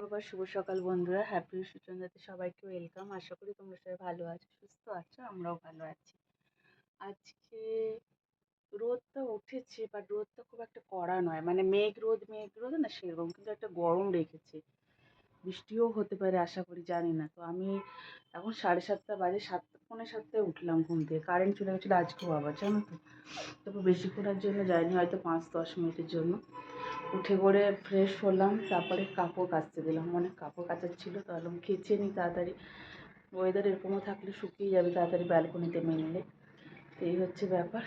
আবার শুভ সকাল বন্ধুরা হ্যাপি সুচন্দ্রাতে সবাইকে ওয়েলকাম আশা করি তোমরা সবাই ভালো আছো, সুস্থ আছো, আমরাও ভালো আছি। আজকে রোদটা উঠেছে বাট রোদটা খুব একটা কড়া নয়। মানে মেঘ রোদ মেঘ রোদ, না সেরকম, কিন্তু একটা গরম রেখেছে। বৃষ্টিও হতে পারে, আশা করি, জানি না। তো আমি এখন সাড়ে সাতটা বাজে সাতটা পৌনে সাতটায় উঠলাম ঘুম থেকে। কারেন্ট চলে গেছিল আজকেও আবার জানো তো? তারপর বেশিক্ষণের জন্য যায়নি হয়তো পাঁচ, দশ মিনিটের জন্য। উঠে পড়ে ফ্রেশ হলাম, তারপরে কাপড় কাচতে দিলাম। অনেক কাপড় কাচার ছিল, তো ভাবলাম খেঁচে নিই তাড়াতাড়ি। ওয়েদার এরকমও থাকলে শুকিয়ে যাবে, তাড়াতাড়ি ব্যালকনিতে মেললে তো এই হচ্ছে ব্যাপার।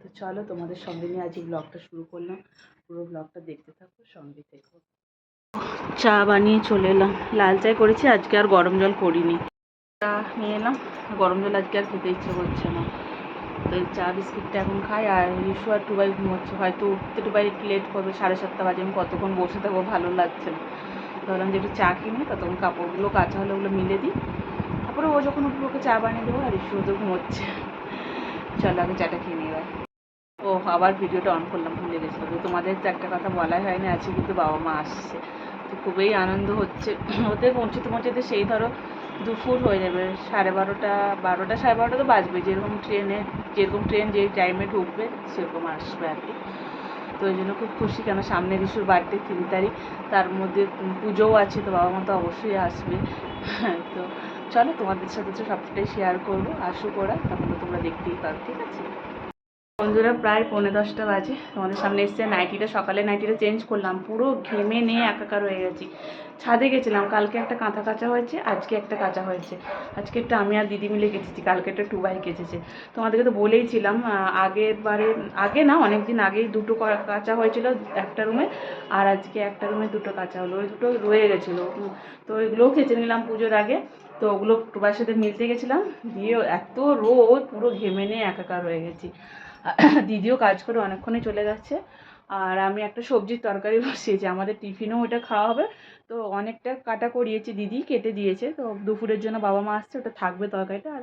তো চলো তোমাদের সঙ্গে নিয়ে আজকে ব্লগটা শুরু করলাম। পুরো ব্লগটা দেখতে থাকো, সঙ্গে থেকো। চা বানিয়ে চলে এলাম। লাল চাই করেছি, আজকে আর গরম জল করিনি। চা নিয়ে এলাম। গরম জল আজকে আর খেতে ইচ্ছে করছে না। তো চা, বিস্কিটটা এখন খাই। আর রিশু আর টুবাই ঘুমোচ্ছে। হয়তো উঠতে টুবাই একটু লেট করবে, সাড়ে সাতটা বাজে। আমি কতক্ষণ বসে থাকব ভালো লাগছে না। ভাবলাম যে একটু চা কিনে ততক্ষণ কাপড়গুলো কাঁচা হলে ওগুলো মিলে দিই। তারপরে ও যখন উঠবে, ওকে চা বানিয়ে দেবো আর রিশু তো ঘুমোচ্ছে। চলো আগে চাটা খেয়ে নিয়ে রাখ ও, আবার ভিডিওটা অন করলাম, ভুলে গেছিল তো তোমাদের তো একটা কথা বলাই হয়নি, আজকে কিন্তু বাবা মা আসছে। তো খুবই আনন্দ হচ্ছে। ওদের পৌঁছতে পৌঁছতে সেই ধরো দুপুর হয়ে যাবে, সাড়ে বারোটা বারোটা সাড়ে বারোটা তো বাজবে যেরকম ট্রেনে, যেরকম ট্রেন যে টাইমে ঢুকবে, সেরকম আসবে আর কি। তো ওই জন্য খুব খুশি কেন সামনে রিশুর বার্থডে, তিন তারিখ, তার মধ্যে পুজোও আছে, তো বাবা মা তো অবশ্যই আসবে। তো চলো, তোমাদের সাথে তো সবটাই শেয়ার করব। আসুক ওরা তখন তোমরা দেখতেই পারো, ঠিক আছে? বন্ধুরা প্রায় পৌনে দশটা বাজে। তোমাদের সামনে এসছে নাইটিটা সকালে নাইটিটা চেঞ্জ করলাম। পুরো ঘেমে নিয়ে একাকার হয়ে গেছি। ছাদে গেছিলাম। কালকে একটা কাঁথা কাঁচা হয়েছে আজকে একটা কাঁচা হয়েছে। আজকে একটা আমি আর দিদি মিলে কেচেছি কালকে একটা টুবাই কেচেছে তোমাদেরকে তো বলেইছিলাম আহ, আগের বারে আগে না অনেক দিন আগেই দুটো কাঁচা কাচা হয়েছিল একটা রুমে আর আজকে একটা রুমে দুটো কাঁচা হলো। ওই দুটো রয়ে গেছিল। তো ওইগুলোও কেচে নিলাম পুজোর আগে। তো ওগুলো টুবাইয়ের সাথে মিলতে গেছিলাম। দিয়ে এত রোদ পুরো ঘেমে নিয়ে একাকার হয়ে গেছি। দিদিও কাজ করে অনেকক্ষণই চলে যাচ্ছে আর আমি একটা সবজির তরকারি বসিয়েছি, আমাদের টিফিনও ওটা খাওয়া হবে। তো অনেকটা কাটা করিয়েছি, দিদি কেটে দিয়েছে। তো দুপুরের জন্য বাবা মা আসছে, ওটা থাকবে তরকারিটা। আর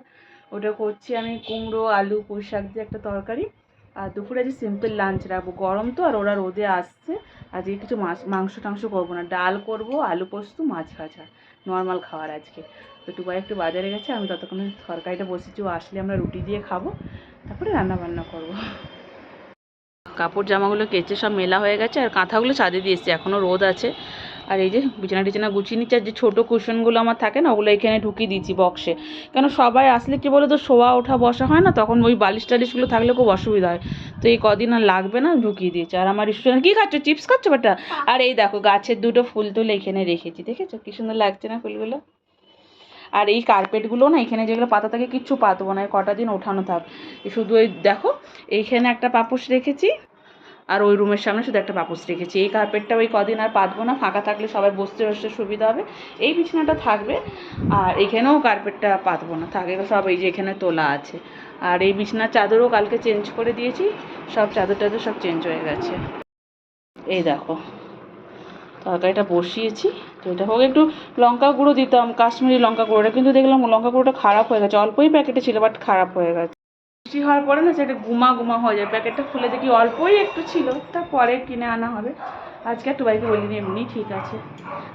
ওটা করছি আমি কুমড়ো, আলু, পুঁই শাক দিয়ে একটা তরকারি। আর দুপুরে যে সিম্পল লাঞ্চ রাখব, গরম তো আর ওরা রোদে আসছে। আজকে কিছু মাছ, মাংস টাংস করব না। ডাল করব, আলু পোস্ত, মাছ ভাজা। নর্মাল খাওয়ার আজকে। তো টুবাই একটু বাজারে গেছে, আমি ততক্ষণে তরকারিটা বসেছি, ও আসলে আমরা রুটি দিয়ে খাব। তারপরে রান্না বান্না করব। কাপড় জামাগুলো কেচে সব মেলা হয়ে গেছে আর কাঁথাগুলো ছাদে দিয়ে এসছে, এখনও রোদ আছে। আর এই যে বিছানা টিছানা গুছিয়ে নিচ্ছে, আর যে ছোটো কুশনগুলো আমার থাকে না, ওগুলো এখানে ঢুকিয়ে দিয়েছি বক্সে কেন সবাই আসলে কি বলো তো শোয়া ওঠা বসা হয় না, তখন ওই বালিশ টালিশগুলো থাকলে খুব অসুবিধা হয়। তো এই কদিন আর লাগবে না, ঢুকিয়ে দিয়েছে। আর আমার ইস্যু কী খাচ্ছ, চিপস খাচ্ছ বেটা? আর এই দেখো, গাছের দুটো ফুল তুলে এখানে রেখেছি, দেখেছ? কী সুন্দর লাগছে না ফুলগুলো? আর এই কার্পেটগুলো না, এখানে যেগুলো পাতা থাকে, কিচ্ছু পাতবো না কটা দিন ওঠানো থাক। শুধু ওই দেখো, এইখানে একটা পাপোশ রেখেছি, আর ওই রুমের সামনে শুধু একটা পাপোশ রেখেছি। এই কার্পেটটা ওই কদিন আর পাতবো না, ফাঁকা থাকলে সবাই বসতে বসতে সুবিধা হবে। এই বিছানাটা থাকবে, আর এখানেও কার্পেটটা পাতবো না, থাকে সব এই যে এখানে তোলা আছে। আর এই বিছানার চাদরও কালকে চেঞ্জ করে দিয়েছি, সব চাদর টাদর সব চেঞ্জ হয়ে গেছে। এই দেখো, তরকারিটা বসিয়েছি। তো এটা হোক, একটু লঙ্কা গুঁড়ো দিতাম, কাশ্মীরি লঙ্কা গুঁড়োটা, কিন্তু দেখলাম লঙ্কা গুঁড়োটা খারাপ হয়ে গেছে। অল্পই প্যাকেটে ছিল বাট খারাপ হয়ে গেছে। বৃষ্টি হওয়ার পরে না, সেটা গুমা গুমা হয়ে যায়। প্যাকেটটা খুলে দেখি অল্পই একটু ছিল, তারপরে কিনে আনা হবে। আজকে একটু বাইকে বলিনি, এমনি ঠিক আছে।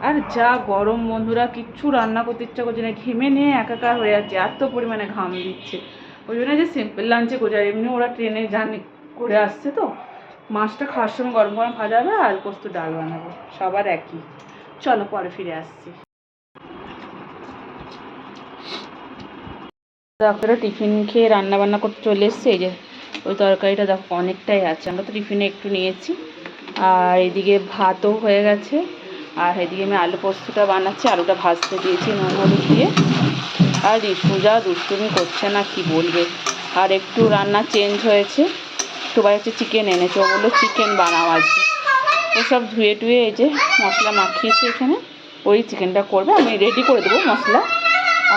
আর যা গরম বন্ধুরা, কিচ্ছু রান্না করতে ইচ্ছা করছে না, ঘেমে নিয়ে একাকার হয়ে যাচ্ছে, এত পরিমাণে ঘাম দিচ্ছে। ওই জন্য যে সিম্পল লাঞ্চে করে আর এমনি ওরা ট্রেনে জার্নি করে আসছে তো, মাছটা খাওয়ার সময় গরম গরম ভাজা হবে আর পোস্ত ডাল বানাবো, সবার একই। চলো পরে ফিরে আসছি। ডাক্তাররা টিফিন খেয়ে রান্না বান্না করতে চলে এসছে, এই যে ওই তরকারিটা দেখো অনেকটাই আছে। আমরা তো টিফিনে একটু নিয়েছি। আর এদিকে ভাতও হয়ে গেছে। আর এদিকে আমি আলু পোস্তটা বানাচ্ছি, আলুটা ভাজতে দিয়েছি নুন হলুদ দিয়ে। আর রিসুজা দুষ্টুমি করছে না, কি বলবে? আর একটু রান্না চেঞ্জ হয়েছে। সবাই হচ্ছে চিকেন এনেছে, ও বলল চিকেন বানাও আজকে। ওসব ধুয়ে টুয়ে এই যে মশলা মাখিয়েছে এখানে। ওই চিকেনটা করবে, আমি রেডি করে দেবো মশলা।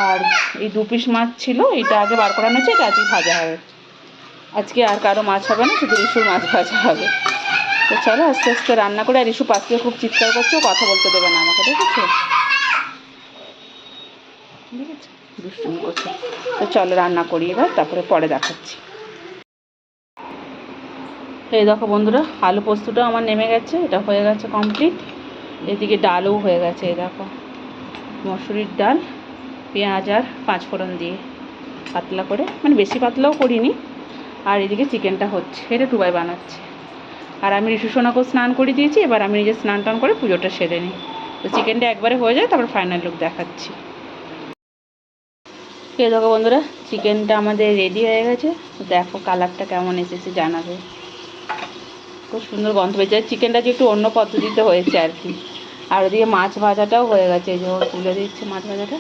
আর এই দু পিস মাছ ছিল, এটা আগে বার করানো হচ্ছে এটা আজকে ভাজা হবে। আজকে আর কারও মাছ হবে না, শুধু রিসুর মাছ ভাজা হবে। তো চলো আস্তে আস্তে রান্না করে, আর রিসু পাশ খুব চিৎকার করছে কথা বলতে দেবে না আমাকে, দেখেছ? আছে দুষ্টুমি করছে। তো চলো রান্না করি এবার, তারপরে পরে দেখাচ্ছি। এই দেখো বন্ধুরা, আলু পোস্তটাও আমার নেমে গেছে, এটা হয়ে গেছে কমপ্লিট এদিকে ডালও হয়ে গেছে, এই দেখো। মসুরির ডাল, পেঁয়াজ আর পাঁচ ফোড়ন দিয়ে পাতলা করে মানে বেশি পাতলাও করিনি। আর এদিকে চিকেনটা হচ্ছে, এটা টুবাই বানাচ্ছে। আর আমি ঋষু সোনাকেও স্নান করে দিয়েছি, এবার আমি নিজে স্নান টান করে পুজোটা সেরে নিই। তো চিকেনটা একবারে হয়ে যায়, তারপর ফাইনাল লুক দেখাচ্ছি। কে দেখো বন্ধুরা, চিকেনটা আমাদের রেডি হয়ে গেছে। দেখো কালারটা কেমন এসেছে, জানাবে। খুব সুন্দর গন্ধ পেয়েছে। চিকেনটা যে একটু অন্য পদ্ধতিতে হয়েছে আর কি। আর ওদিকে মাছ ভাজাটাও হয়ে গেছে যে তুলে দিচ্ছে মাছ ভাজাটা।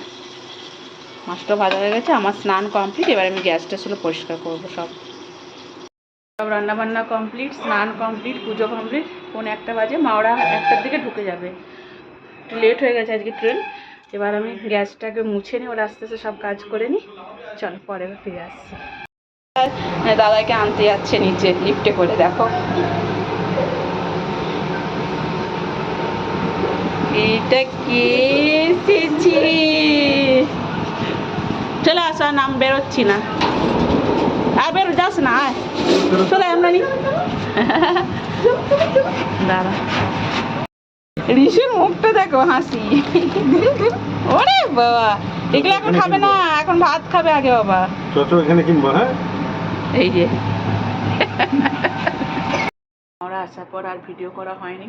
মাছটা ভাজা হয়ে গেছে, আমার স্নান কমপ্লিট এবার আমি গ্যাসটা ছিল পরিষ্কার করব সব। সব রান্নাবান্না কমপ্লিট স্নান কমপ্লিট পুজো কমপ্লিট কোন একটা বাজে, মা ওরা একটার দিকে ঢুকে যাবে। একটু লেট হয়ে গেছে আজকে ট্রেন এবার আমি গ্যাসটাকে মুছে নিই, ওরা আস্তে আস্তে সব কাজ করে নিই। চল, পরে ফিরে আসছি। দাদাকে আনতে যাচ্ছে নিচে লিফটে করে, দেখো। এটা কে এসেছে? চলে আসো নাম বেরোচ্ছি না। আর বেরো যাস না আয়। চলে আমরা নি। দাঁড়া। ঋষির মুখটা দেখো হাসি। ওরে বাবা এগুলো এখন খাবে না এখন ভাত খাবে আগে বাবা। এখানে কিনবো হ্যাঁ? এই যে। আসার পর আর ভিডিও করা হয়নি।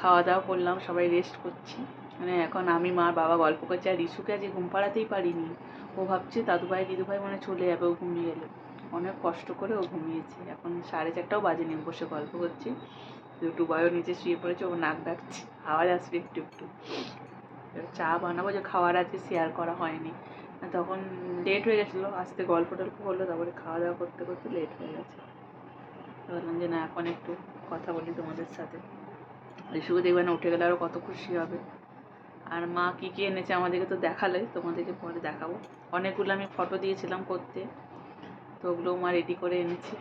খাওয়া দাওয়া করলাম, সবাই রেস্ট করছি। মানে এখন আমি, মা, বাবা গল্প করছি আর রিসুকে আজকে ঘুম পাড়াতেই পারিনি। ও ভাবছে, দাদুভাই, দিদুভাই মানে চলে যাবে। ও ঘুমিয়ে গেলে অনেক কষ্ট করে ও ঘুমিয়েছে। এখন সাড়ে চারটাও বাজেনি বসে গল্প করছি। টুবাইও নিচে শুয়ে পড়েছে, ও নাক ডাকছে। আওয়াজ আসবে একটু একটু। চা বানাবো, যে খাওয়ার আজকে শেয়ার করা হয়নি। তখন লেট হয়ে গেছিল, আসতে গল্প টল্প করল তারপরে খাওয়া দাওয়া করতে করতে লেট হয়ে গেছে। বললাম যে, না, এখন একটু কথা বলি তোমাদের সাথে। ঋষুকে দেখবে না, উঠে গেলে আরও কত খুশি হবে। আর মা কী কী এনেছে আমাদেরকে তো দেখালে, তোমাদেরকে পরে দেখাবো। অনেকগুলো আমি ফটো দিয়েছিলাম করতে, তো ওগুলো মা রেডি করে এনেছে।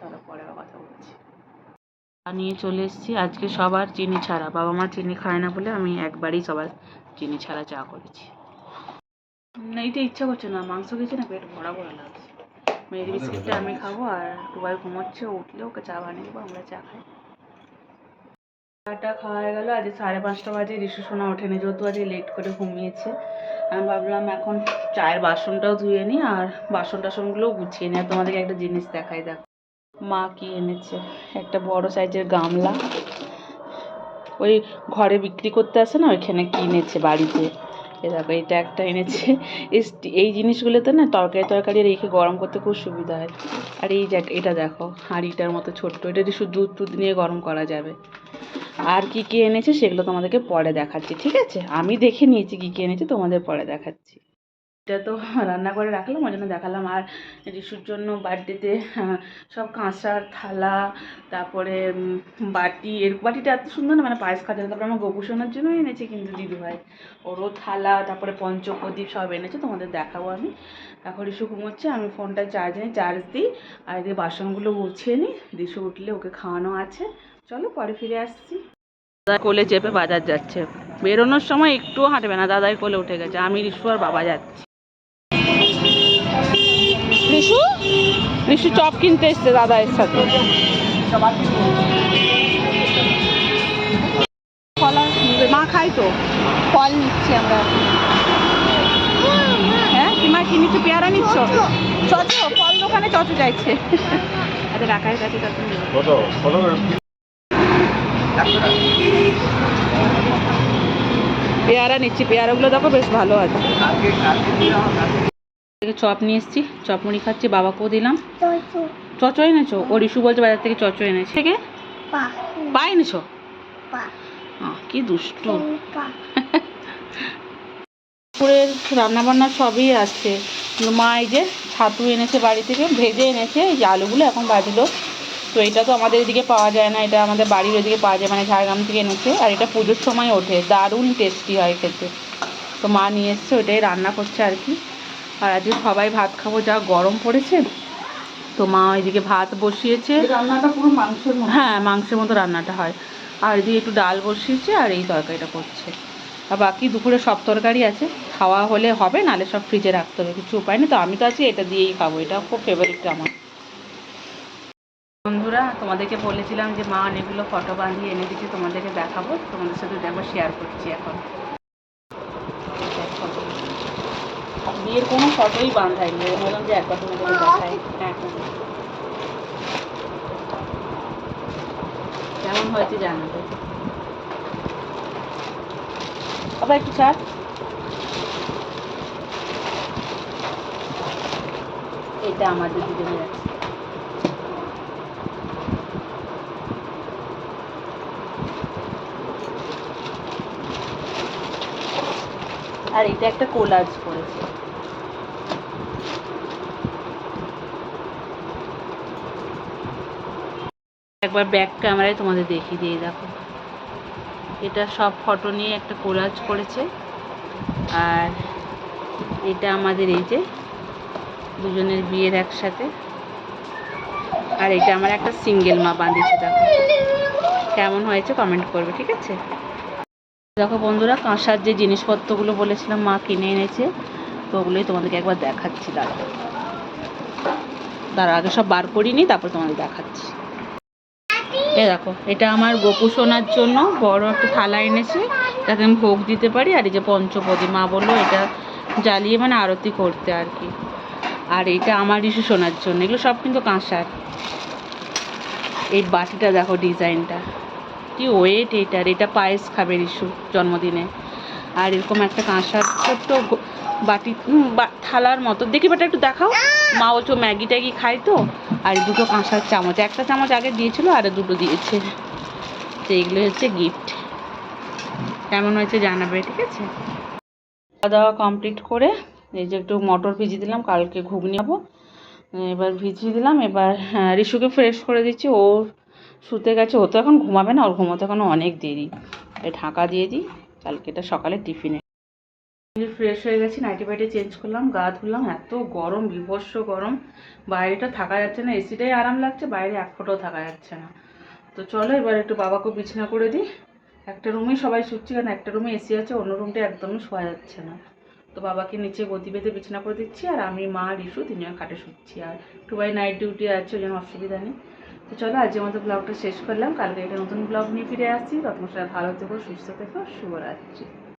চলো পরে কথা বলছি। নিয়ে চলে এসেছি। আজকে সবার চিনি ছাড়া। বাবা মা চিনি খায় না বলে আমি একবারই সবার চিনি ছাড়া চা করেছি। না এটা ইচ্ছা করছে না। মাংস খেয়েছি না, পেট ভরা ভরা লাগছে। মেরি বিস্কিটটা আমি খাব আর টুবাই ঘুমোচ্ছে উঠলে ওকে চা বানিয়ে দেবো আমরা চা খাই। চাটা খাওয়া হয়ে গেলো আজ সাড়ে পাঁচটা বাজে ঋষু সোনা ওঠেনি যেহেতু আজকে লেট করে ঘুমিয়েছে। আমি ভাবলাম এখন চায়ের বাসনটাও ধুয়ে নিই আর বাসন টাসনগুলোও গুছিয়ে নিই আর তোমাদেরকে একটা জিনিস দেখাই দেখো। মা কি এনেছে? একটা বড় সাইজের গামলা। ওই ঘরে বিক্রি করতে আসে না ওইখানে কিনেছে বাড়িতে। এ দেখো এটা একটা এনেছে। এই জিনিসগুলোতে না তরকারি তরকারি রেখে গরম করতে খুব সুবিধা হয়। আর এই এটা দেখো, হাঁড়িটার মতো ছোট্ট, এটা শুধু দুধ টুধ নিয়ে গরম করা যাবে। আর কি কি এনেছে সেগুলো তোমাদেরকে পরে দেখাচ্ছি, ঠিক আছে? আমি দেখে নিয়েছি কি কি এনেছি, তোমাদের পরে দেখাচ্ছি। এটা তো রান্না করে রাখলাম, ওই জন্য দেখালাম। আর রিসুর জন্য বার্থডেতে সব কাঁসার থালা, তারপরে বাটি, এর বাটিটা এত সুন্দর না মানে পায়েস যাবে তারপরে আমার গোপুসোনার জন্য এনেছে কিন্তু দিদিভাই। ওরও থালা, তারপরে পঞ্চপ্রদীপ সব এনেছে, তোমাদের দেখাবো আমি। এখন রিসু ঘুমোচ্ছে, আমি ফোনটা চার্জ নিই চার্জ দিই। আর এদিকে বাসনগুলো গুছিয়ে নিই রিসু উঠলে ওকে খাওয়ানো আছে। চলো, পরে ফিরে আসছি। দাদা কোলে চেপে বাজার যাচ্ছে। বেরোনোর সময় একটুও হাঁটবে না, দাদাই কোলে উঠে গেছে। আমি রিসু আর বাবা যাচ্ছি। রিসু চপ কিনতে এসছে দাদা এর সাথে। কলা মা খাই তো? ফল নিচ্ছি আমরা। হ্যাঁ? কি মা কি নিচ্ছ পেয়ারা নিচ্ছ? চচো ফল দোকানে চচো চাইছে আচ্ছা কাছে? পেয়ারা নিচ্ছি। পেয়ারাগুলো দেখো বেশ ভালো আছে। থেকে চপ নিয়ে এসেছি। চপ মুড়ি খাচ্ছি বাবাকেও দিলাম। চচো এনেছো? ও রিসু বলছে বাজার থেকে চচো এনেছে। থেকে? পা। এনেছো? কি দুষ্টু। দুপুরের রান্নাবান্না সবই আসছে। মা এই যে ছাতু এনেছে বাড়ি থেকে ভেজে এনেছে এই যে আলুগুলো এখন বাজলো। তো এটা তো আমাদের এদিকে পাওয়া যায় না এটা আমাদের বাড়ির ওইদিকে পাওয়া যায় মানে ঝাড়গ্রাম থেকে এনেছে। আর এটা পুজোর সময় ওঠে দারুণ টেস্টি হয় খেতে। তো মা নিয়ে এসছে ওইটাই রান্না করছে আর কি। আর আজকে সবাই ভাত খাব যা গরম পড়েছে। তো মা ওইদিকে ভাত বসিয়েছে। রান্নাটা পুরো মাংসের মতো। হ্যাঁ মাংসের মতো রান্নাটা হয়। আর এদিকে একটু ডাল বসিয়েছে আর এই তরকারিটা করছে। আর বাকি দুপুরে সব তরকারি আছে। খাওয়া হলে হবে নাহলে সব ফ্রিজে রাখতে হবে কিছু উপায় নেই। তো আমি তো আছি এটা দিয়েই খাব। এটা খুব ফেভারিট আমার। বন্ধুরা তোমাদেরকে বলেছিলাম যে মা অনেকগুলো ফটো বাঁধিয়ে এনে দিচ্ছে তোমাদেরকে দেখাবো। তোমাদের সাথে দেখো শেয়ার করছি এখন দেখো। বিয়ের কোনো ফটোই বাঁধাইনি বললাম যে একবার তোমাকে দেখাই। হ্যাঁ। কেমন হয়েছে জানাবে? আবার একটু ছাড় এটা আমাদের দুজনের আছে আর এটা একটা কোলাজ করেছে। একবার ব্যাক ক্যামেরায় তোমাদের দেখিয়ে দিয়ে দেখো। এটা সব ফটো নিয়ে একটা কোলাজ করেছে। আর এটা আমাদের এই যে দুজনের বিয়ের একসাথে। আর এটা আমার একটা সিঙ্গেল মা বাঁধিয়েছে, দেখো। কেমন হয়েছে কমেন্ট করবে, ঠিক আছে? দেখো বন্ধুরা, কাঁসার যে জিনিসপত্রগুলো বলেছিলাম মা কিনে এনেছে, তো ওগুলোই তোমাদেরকে একবার দেখাচ্ছি দাঁড়া দাঁড়া আগে সব বার করিনি তারপর তোমাদের দেখাচ্ছি। এ দেখো, এটা আমার গোপু সোনার জন্য, বড় একটা থালা এনেছে যাতে আমি ভোগ দিতে পারি, আর এই যে পঞ্চপদী, মা বলল এটা জ্বালিয়ে মানে আরতি করতে আর কি। আর এটা আমার ইস্যু সোনার জন্য, এগুলো সব কিন্তু কাঁসার। এই বাটিটা দেখো, ডিজাইনটা। কি ওয়েট এটার এটা পায়েস খাবে রিসু জন্মদিনে। আর এরকম একটা কাঁসার ছোট্ট বাটি থালার মতো। দেখি বেটা একটু দেখাও। মা বলছো ম্যাগি ট্যাগি খাই তো। আর দুটো কাঁসার চামচ একটা চামচ আগে দিয়েছিল আর দুটো দিয়েছে। তো এগুলো হচ্ছে গিফট কেমন হয়েছে জানাবে ঠিক আছে? খাওয়া দাওয়া কমপ্লিট করে এই যে একটু মটর ভিজিয়ে দিলাম কালকে ঘুগনি খাব। এবার ভিজিয়ে দিলাম এবার হ্যাঁ, রিশুকে ফ্রেশ করে দিচ্ছি। ও শুতে গেছে, ও তো এখন ঘুমাবে না, ওর ঘুমোতে এখন অনেক দেরি। ঢাকা দিয়ে দিই, কালকে এটা সকালে টিফিনে। ফ্রেশ হয়ে গেছি, নাইটি ফাইটি চেঞ্জ করলাম, গা ধুলাম, এত গরম, বিভৎস গরম। বাইরেটা থাকা যাচ্ছে না, এসিটাই আরাম লাগছে, বাইরে এক ফোটাও থাকা যাচ্ছে না। তো চলো এবার একটু বাবাকে বিছনা করে দিই। একটা রুমেই সবাই শুচ্ছি কারণ একটা রুমে এসি আছে, অন্য রুমটা একদমই শোয়া যাচ্ছে না। তো বাবাকে নিচে গদি বেঁধে বিছানা করে দিচ্ছি, আর আমি, মা রিসু তিনজন খাটে শুচ্ছি, আর টুবাই নাইট ডিউটি আছে, ওই জন্য অসুবিধা নেই। তো চলো, আজকের মতো ব্লগটা শেষ করলাম। কালকে একটা নতুন ব্লগ নিয়ে ফিরে আসছি। তখন সবাই ভালো থেকো, সুস্থ থেকো, শুভরাত্রি।